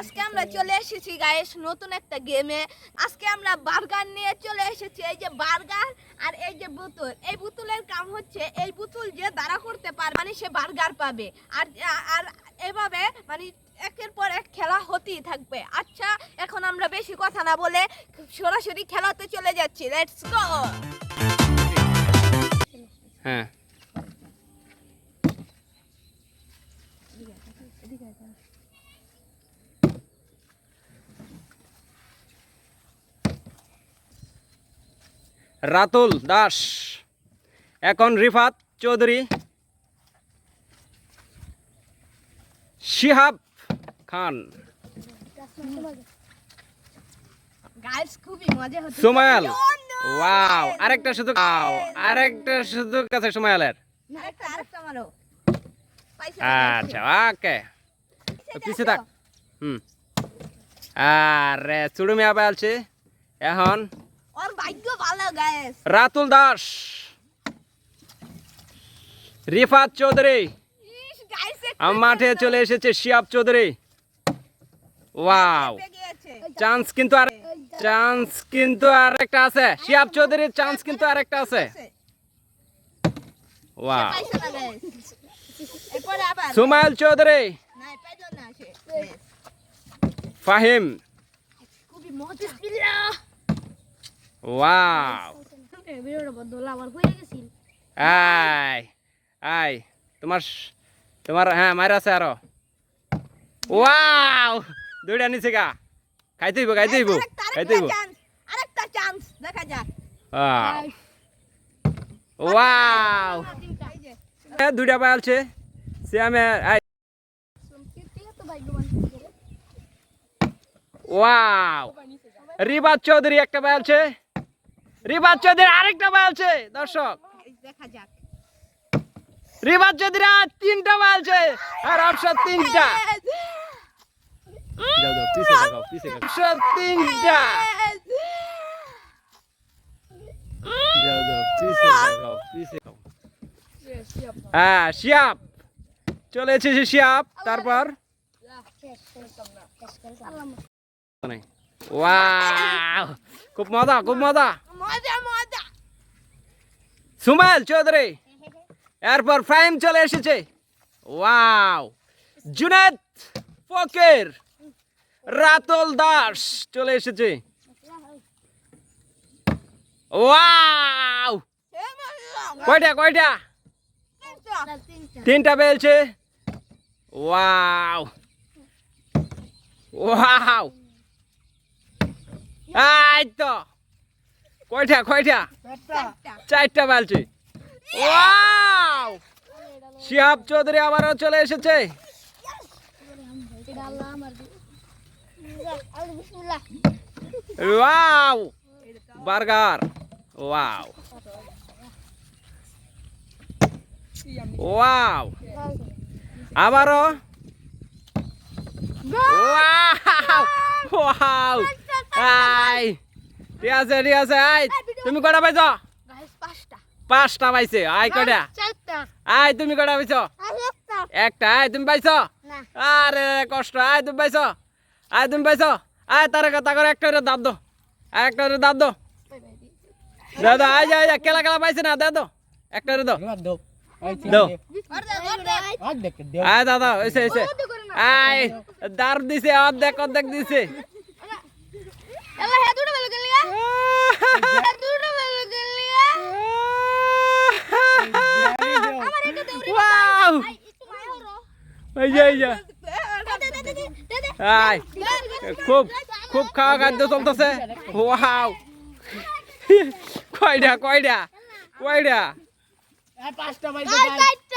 আজকে আমরা চলে এসেছি গাইস নতুন একটা গেমে আজকে আমরা বার্গার নিয়ে চলে এসেছি, এই যে বার্গার আর এই যে বোতল। এই বোতলের কাম হচ্ছে, এই বোতল যে দাঁড়া করতে পারে মানে সে বার্গার পাবে। আর আর এভাবে মানে একের পর এক খেলা হতেই থাকবে। আচ্ছা এখন আমরা বেশি কথা না বলে সরাসরি খেলাতে চলে যাচ্ছি। লেটস গো হ্যাঁ রাতুল দাস। এখন রিফাত চৌধুরী। শিহাব খান। সুমায়াল! ওয়াও আরেকটা সুযোগ আও আরেকটা সুযোগ আছে সুমায়ালের। আরেকটা আরেকটা মারো। পাইছে আচ্ছা ওকে। পিছে থাক। হুম। আরে চুড়ুমি আবার আছে এখন ওর ভাগ্য ভালো গাইস রাতুল দাস। রিফাত চৌধুরী। মাঠে চলে এসেছে শিয়াব চৌধুরী। ওয়াও। চান্স কিন্তু আর চান্স কিন্তু আর একটা আছে। শিয়াব চৌধুরীর চান্স কিন্তু আর একটা আছে। ওয়াও। সুমাইল চৌধুরী। ফাহিম। ওয়াও আই আই তোমার তোমার হ্যাঁ মায়ের আছে আরও। ওয়াও দুইটা নিচে গা। খাইতে হইব খাইতে হইব খাইতে হইব। আরেকটা চান্স দেখা যাক। ওয়াও দুইটা পাইলছে সে আমি আই ওয়াও রিবাদ চৌধুরী একটা পাইলছে রিবাদ চৌধুরী আরেকটা পাইলছে দর্শক। দেখা যাক। রিবাদ চৌধুরী আর তিনটা পাইলছে আর অপশন তিনটা। যাও যাও পিছে দেখাও পিছে দেখাও অপশন তিনটা। যাও যাও পিছে দেখাও পিছে দেখাও হ্যাঁ শিয়াব। চলে এসেছে শিয়াব তারপর? খুব মজা খুব মজা। সুমাইল চৌধুরী এরপর ফাইম চলে এসেছে। ওয়াও জুনেদ ফকির রাতুল দাস চলে এসেছে। ওয়াও কয়টা কয়টা? তিনটা। পেয়েছে ওয়াও ওয়াও। এই তো কয়টা কয়টা? চারটা বালছে ওয়াও! শিহাব চৌধুরী আবারও চলে এসেছে। ওয়াও! বার্গার। ওয়াও। ওয়াও। আবারও। ওয়াও! ওয়াও! আই ঠিক আছে ঠিক আছে আই তুমি কটা পাইছ? পাঁচটা। পাঁচটা পাইছে আই কটা। আই তুমি কটা পাইছ? একটা। আই তুমি পাইছ? আরে কষ্ট আই তুমি পাইছ? আই তুমি পাইছ? আই তার কথা করে একটা করে দাব দো আই একটা করে দাব দো দাদা আই যা যা কেলা কেলা পাইছে না? দাদো একটা করে দাও। দাও। আয় দাদা এসে এসে। আয় দার দিছে অর্ধেক অর্ধেক দিছে। খুব খুব খাওয়া খাদ্য চলতেছে ওয়াও কয়টা কয়টা কয়টা গাইস